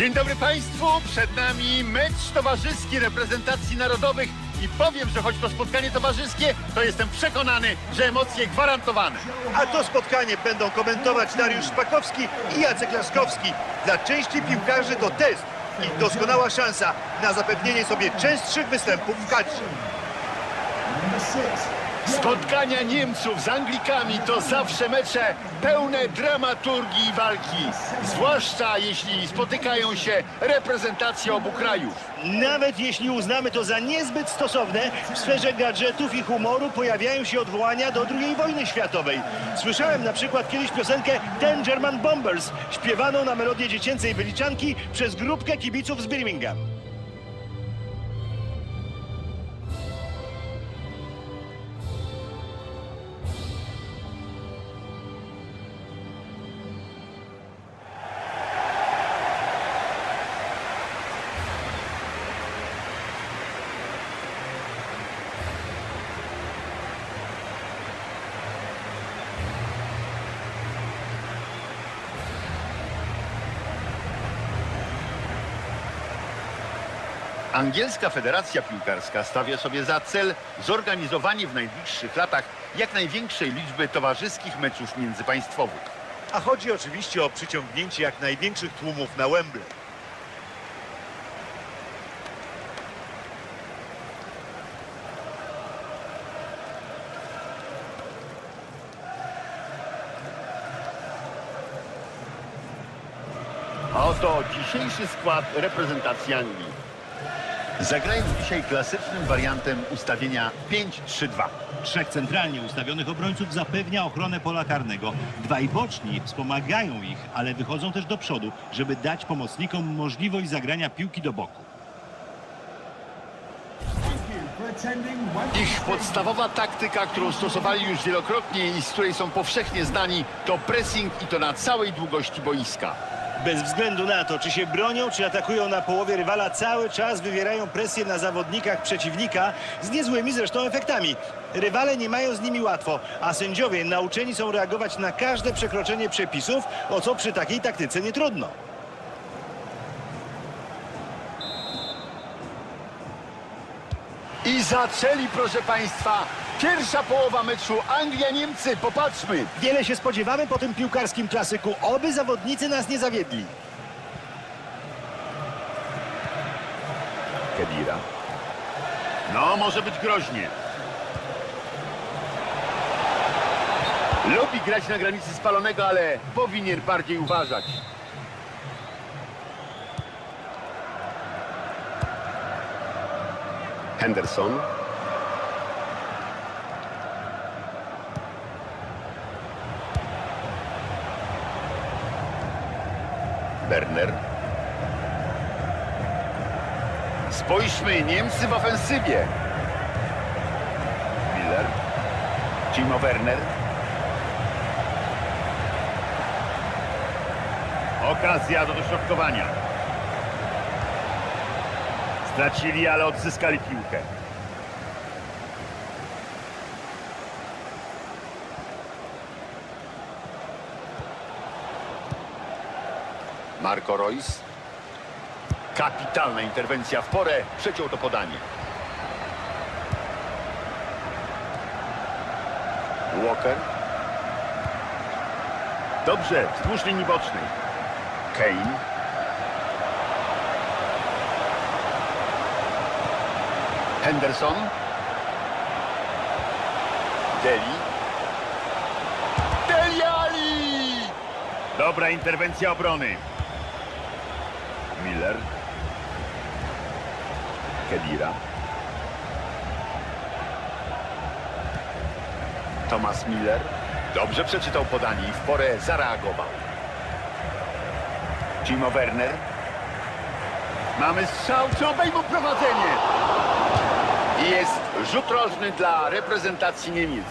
Dzień dobry Państwu, przed nami mecz towarzyski reprezentacji narodowych i powiem, że choć to spotkanie towarzyskie, to jestem przekonany, że emocje gwarantowane. A to spotkanie będą komentować Dariusz Szpakowski i Jacek Laskowski. Dla części piłkarzy to test i doskonała szansa na zapewnienie sobie częstszych występów w kadrze. Spotkania Niemców z Anglikami to zawsze mecze pełne dramaturgii i walki, zwłaszcza jeśli spotykają się reprezentacje obu krajów. Nawet jeśli uznamy to za niezbyt stosowne, w sferze gadżetów i humoru pojawiają się odwołania do II wojny światowej. Słyszałem na przykład kiedyś piosenkę Ten German Bombers, śpiewaną na melodię dziecięcej wyliczanki przez grupkę kibiców z Birmingham. Angielska Federacja Piłkarska stawia sobie za cel zorganizowanie w najbliższych latach jak największej liczby towarzyskich meczów międzypaństwowych. A chodzi oczywiście o przyciągnięcie jak największych tłumów na Wembley. Oto dzisiejszy skład reprezentacji Anglii. Zagrają dzisiaj klasycznym wariantem ustawienia 5-3-2. Trzech centralnie ustawionych obrońców zapewnia ochronę pola karnego. Dwaj boczni wspomagają ich, ale wychodzą też do przodu, żeby dać pomocnikom możliwość zagrania piłki do boku. Ich podstawowa taktyka, którą stosowali już wielokrotnie i z której są powszechnie znani, to pressing i to na całej długości boiska. Bez względu na to, czy się bronią, czy atakują na połowie rywala, cały czas wywierają presję na zawodnikach przeciwnika z niezłymi zresztą efektami. Rywale nie mają z nimi łatwo, a sędziowie nauczeni są reagować na każde przekroczenie przepisów, o co przy takiej taktyce nie trudno. I zaczęli, proszę Państwa, pierwsza połowa meczu Anglia-Niemcy. Popatrzmy. Wiele się spodziewamy po tym piłkarskim klasyku, oby zawodnicy nas nie zawiedli. Kedira. No, może być groźnie. Lubi grać na granicy spalonego, ale powinien bardziej uważać. Henderson. Werner. Spójrzmy, Niemcy w ofensywie. Miller. Timo Werner. Okazja do dośrodkowania. Stracili, ale odzyskali piłkę. Marco Reus. Kapitalna interwencja w porę. Przeciął to podanie. Walker. Dobrze, wzdłuż linii bocznej. Kane. Henderson. Deli. Deli! Dobra interwencja obrony. Miller. Kedira. Thomas Miller. Dobrze przeczytał podanie i w porę zareagował. Timo Werner. Mamy strzał, czy obejmą prowadzenie? Jest rzut rożny dla reprezentacji Niemiec.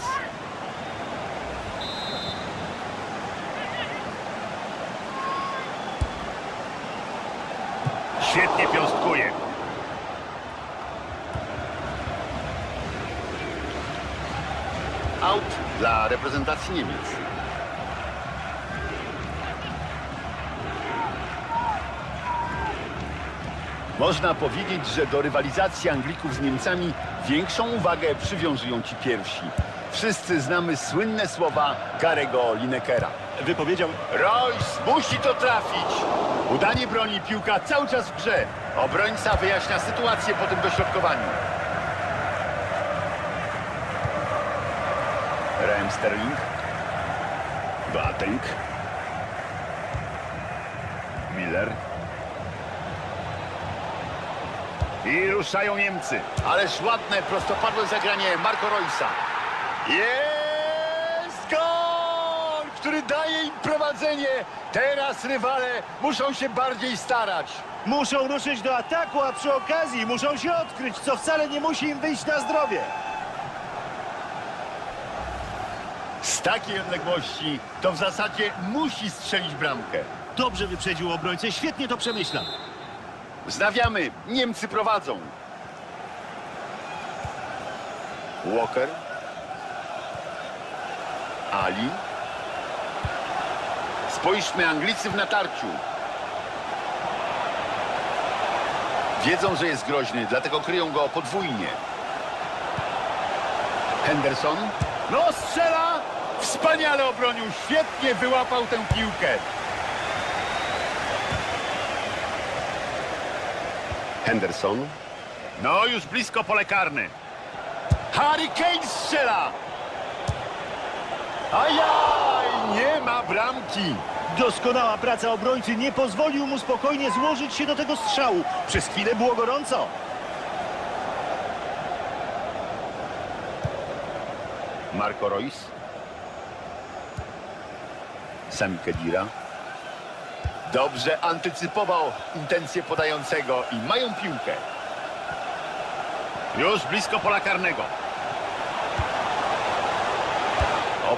Świetnie piąstkuje. Out dla reprezentacji Niemiec. Można powiedzieć, że do rywalizacji Anglików z Niemcami większą uwagę przywiązują ci pierwsi. Wszyscy znamy słynne słowa Garego Linekera. Wypowiedział, Royce musi to trafić. Udanie broni piłka cały czas w grze. Obrońca wyjaśnia sytuację po tym dośrodkowaniu. Raheem Sterling. Boateng. Miller. I ruszają Niemcy. Ależ ładne, prostopadłe zagranie Marco Roysa. Jest gol, który daje im prowadzenie. Teraz rywale muszą się bardziej starać. muszą ruszyć do ataku, a przy okazji muszą się odkryć, co wcale nie musi im wyjść na zdrowie. Z takiej odległości to w zasadzie musi strzelić bramkę. Dobrze wyprzedził obrońcę, świetnie to przemyślał. Znawiamy, Niemcy prowadzą. Walker. Ali. Spójrzmy, Anglicy w natarciu. Wiedzą, że jest groźny, dlatego kryją go podwójnie. Henderson. No strzela! Wspaniale obronił, świetnie wyłapał tę piłkę. Henderson. No, już blisko pole karne. Harry Kane strzela! Ajaj, nie ma bramki. Doskonała praca obrońcy nie pozwolił mu spokojnie złożyć się do tego strzału. Przez chwilę było gorąco. Marco Reus. Sami Kedira. Dobrze antycypował intencje podającego i mają piłkę. Już blisko pola karnego.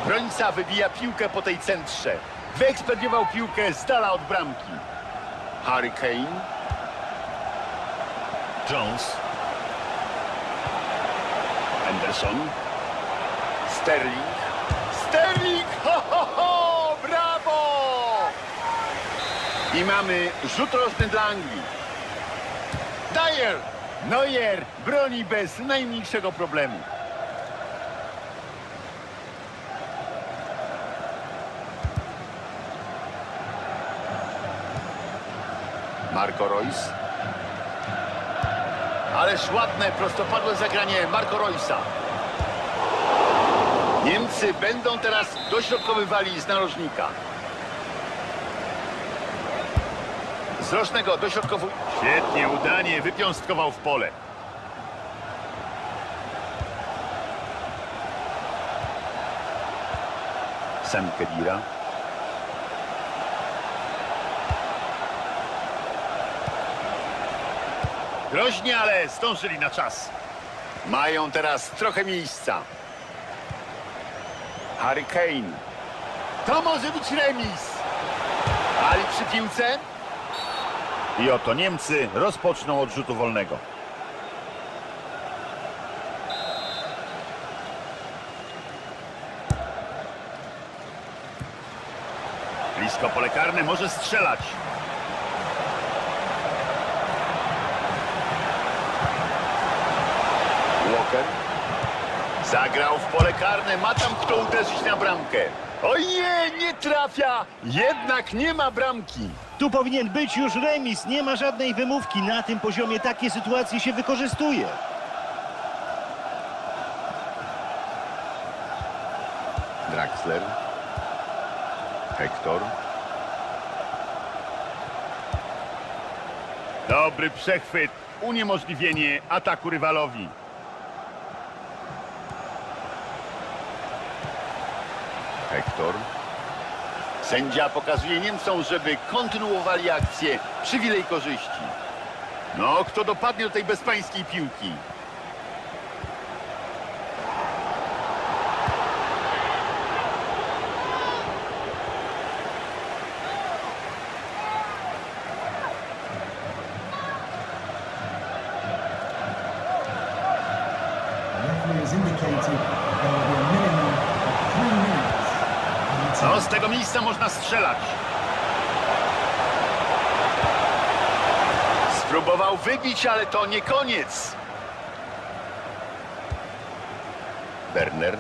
Obrońca wybija piłkę po tej centrze. Wyekspediował piłkę z dala od bramki. Harry Kane. Jones. Henderson. Sterling. Sterling! Ho, ho, ho! Brawo! I mamy rzut rożny dla Anglii. Dyer! Neuer broni bez najmniejszego problemu. Marco Reus. Ależ ładne, prostopadłe zagranie Marco Reusa. Niemcy będą teraz dośrodkowywali z narożnika. Z rocznego dośrodkowu... Świetnie, udanie, wypiąstkował w pole. Sam Kedira. Groźnie, ale zdążyli na czas. Mają teraz trochę miejsca. Harry Kane. To może być remis. Ali przy piłce. I oto Niemcy rozpoczną od rzutu wolnego. Blisko pole karne może strzelać. Walker. Zagrał w pole karne, ma tam kto uderzyć na bramkę. Oj nie, nie trafia, jednak nie ma bramki. Tu powinien być już remis, nie ma żadnej wymówki. Na tym poziomie takie sytuacje się wykorzystuje. Draxler. Hector. Dobry przechwyt, uniemożliwienie ataku rywalowi. Hector. Sędzia pokazuje Niemcom, żeby kontynuowali akcję. Przywilej korzyści. No, kto dopadnie do tej bezpańskiej piłki? Miejsca można strzelać. Spróbuj Próbował wybić, ale to nie koniec. Werner.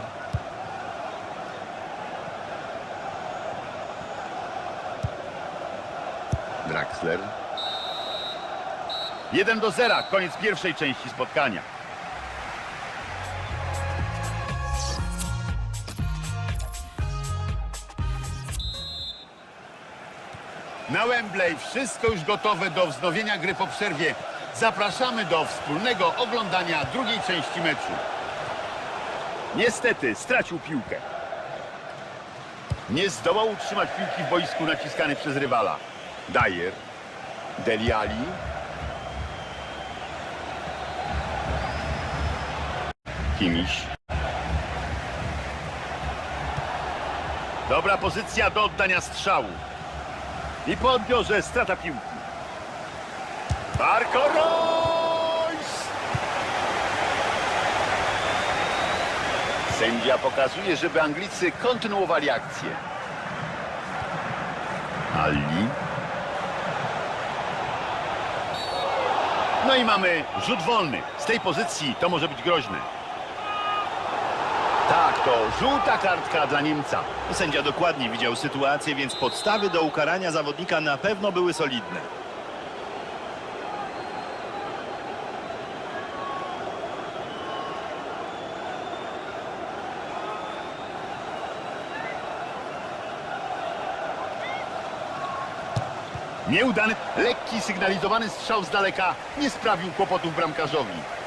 Draxler. 1 do 0, koniec pierwszej części spotkania. Na Wembley wszystko już gotowe do wznowienia gry po przerwie. Zapraszamy do wspólnego oglądania drugiej części meczu. Niestety stracił piłkę. Nie zdołał utrzymać piłki w boisku naciskany przez rywala. Dyer, Deli Ali. Kimiś. Dobra pozycja do oddania strzału. I po odbiorze strata piłki. Marco Reus! Sędzia pokazuje, żeby Anglicy kontynuowali akcję. Ali. No i mamy rzut wolny. Z tej pozycji to może być groźne. To żółta kartka dla Niemca. Sędzia dokładnie widział sytuację, więc podstawy do ukarania zawodnika na pewno były solidne. Nieudany, lekki sygnalizowany strzał z daleka nie sprawił kłopotów bramkarzowi.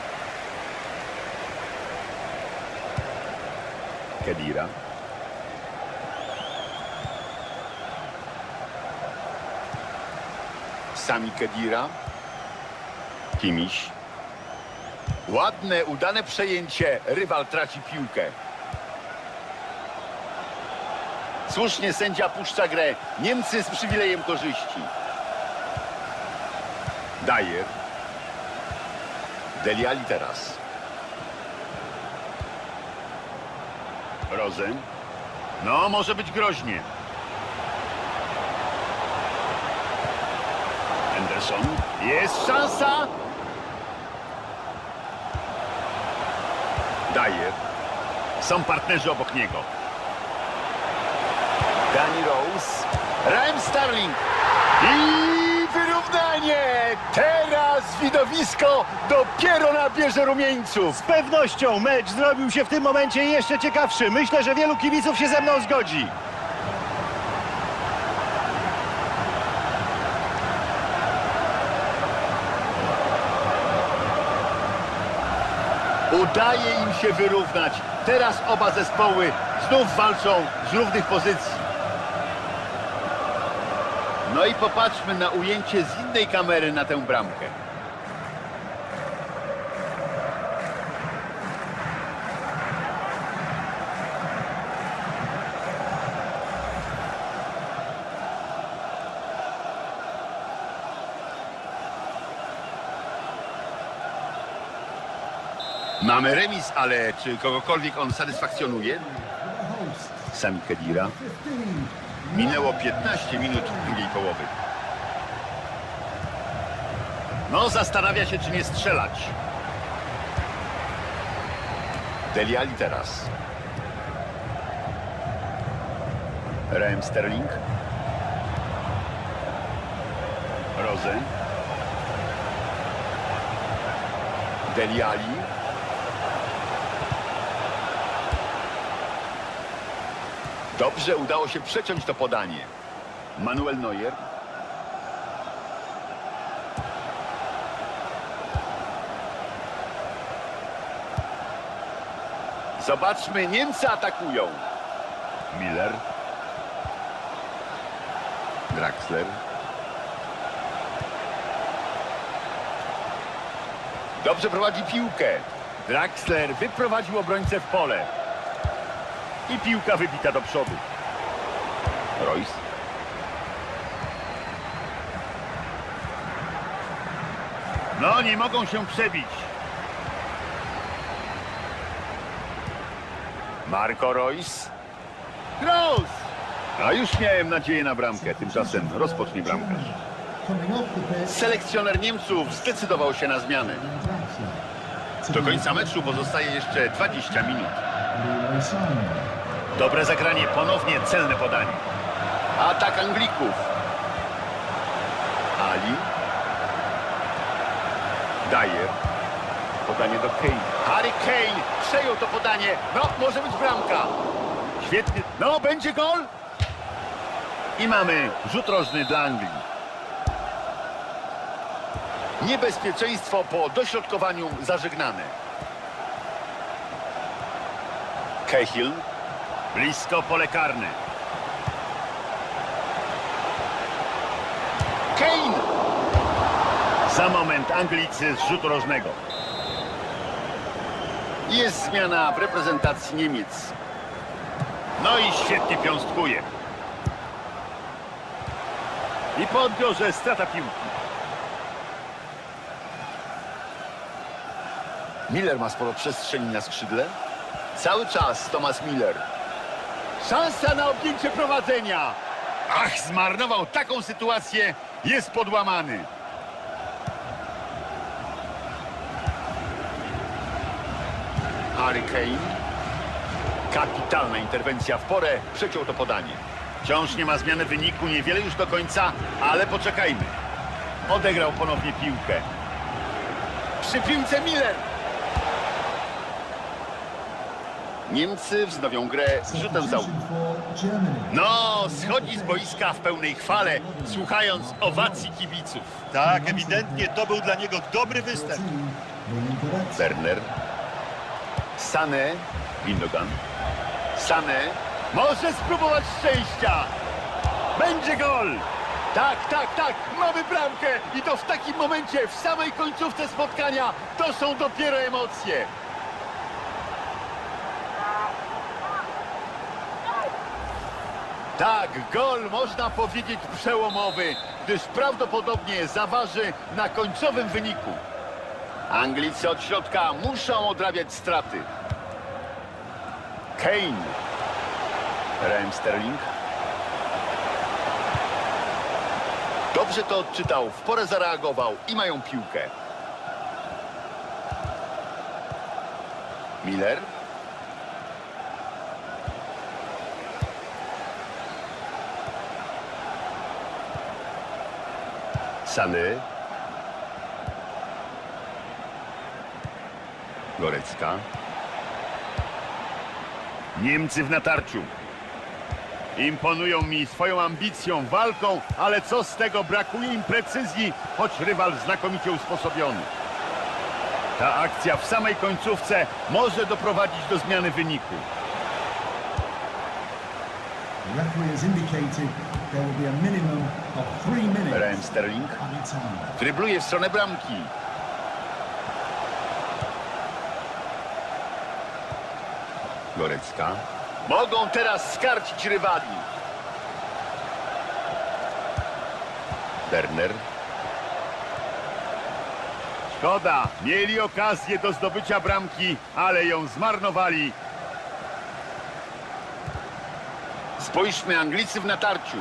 Kedira. Sami Kedira. Kimiś. Ładne, udane przejęcie. Rywal traci piłkę. Słusznie sędzia puszcza grę. Niemcy z przywilejem korzyści. Dajer. Deliali teraz. Rozen. No, może być groźnie. Henderson. Jest szansa. Dajer. Są partnerzy obok niego. Danny Rose. Raheem Sterling. I wyrównanie! Teraz widowisko dopiero nabierze rumieńców. Z pewnością mecz zrobił się w tym momencie jeszcze ciekawszy. Myślę, że wielu kibiców się ze mną zgodzi. Udaje im się wyrównać. Teraz oba zespoły znów walczą z równych pozycji. No i popatrzmy na ujęcie z innej kamery na tę bramkę. Mamy remis, ale czy kogokolwiek on satysfakcjonuje? Sami Kedira. Minęło 15 minut drugiej połowy. No, zastanawia się, czy nie strzelać. Deliali teraz. Raheem Sterling. Rozen. Deliali. Dobrze udało się przeciąć to podanie. Manuel Neuer. Zobaczmy, Niemcy atakują. Miller. Draxler. Dobrze prowadzi piłkę. Draxler wyprowadził obrońcę w pole. I piłka wybita do przodu. Royce. No, nie mogą się przebić. Marco Royce. Kroos! A już miałem nadzieję na bramkę. Tymczasem rozpocznie bramkarz. Selekcjoner Niemców zdecydował się na zmianę. Do końca meczu pozostaje jeszcze 20 minut. Dobre zagranie, ponownie celne podanie. Atak Anglików. Ali. Dyer. Podanie do Kane. Harry Kane przejął to podanie. No, może być bramka. Świetnie. No, będzie gol. I mamy rzut rożny dla Anglii. Niebezpieczeństwo po dośrodkowaniu zażegnane. Cahill. Blisko pole karne. Kane! Za moment Anglicy z rzutu rożnego. Jest zmiana w reprezentacji Niemiec. No i świetnie piąstkuje. I po odbiorze strata piłki. Miller ma sporo przestrzeni na skrzydle. Cały czas Thomas Miller. Szansa na objęcie prowadzenia. Ach, zmarnował taką sytuację. Jest podłamany. Harry Kane. Kapitalna interwencja w porę. Przeciął to podanie. Wciąż nie ma zmiany wyniku. Niewiele już do końca, ale poczekajmy. Odegrał ponownie piłkę. Przy piłce Miller. Niemcy wznowią grę z rzutem za Germany. No, schodzi z boiska w pełnej chwale, słuchając owacji kibiców. Tak, ewidentnie to był dla niego dobry występ. 14, Leon Goretzka. Werner, Sane, Windogan, Sane, może spróbować szczęścia. Będzie gol. Tak, tak, tak, mamy bramkę i to w takim momencie, w samej końcówce spotkania, to są dopiero emocje. Tak, gol można powiedzieć przełomowy, gdyż prawdopodobnie zaważy na końcowym wyniku. Anglicy od środka muszą odrabiać straty. Kane. Raheem Sterling. Dobrze to odczytał, w porę zareagował i mają piłkę. Miller. Sany. Gorecka. Niemcy w natarciu. Imponują mi swoją ambicją, walką, ale co z tego brakuje im precyzji, choć rywal znakomicie usposobiony. Ta akcja w samej końcówce może doprowadzić do zmiany wyniku. Raheem Sterling drybluje w stronę bramki. Gorecka. Mogą teraz skarcić rywali. Werner. Szkoda, mieli okazję do zdobycia bramki, ale ją zmarnowali. Spójrzmy, Anglicy w natarciu.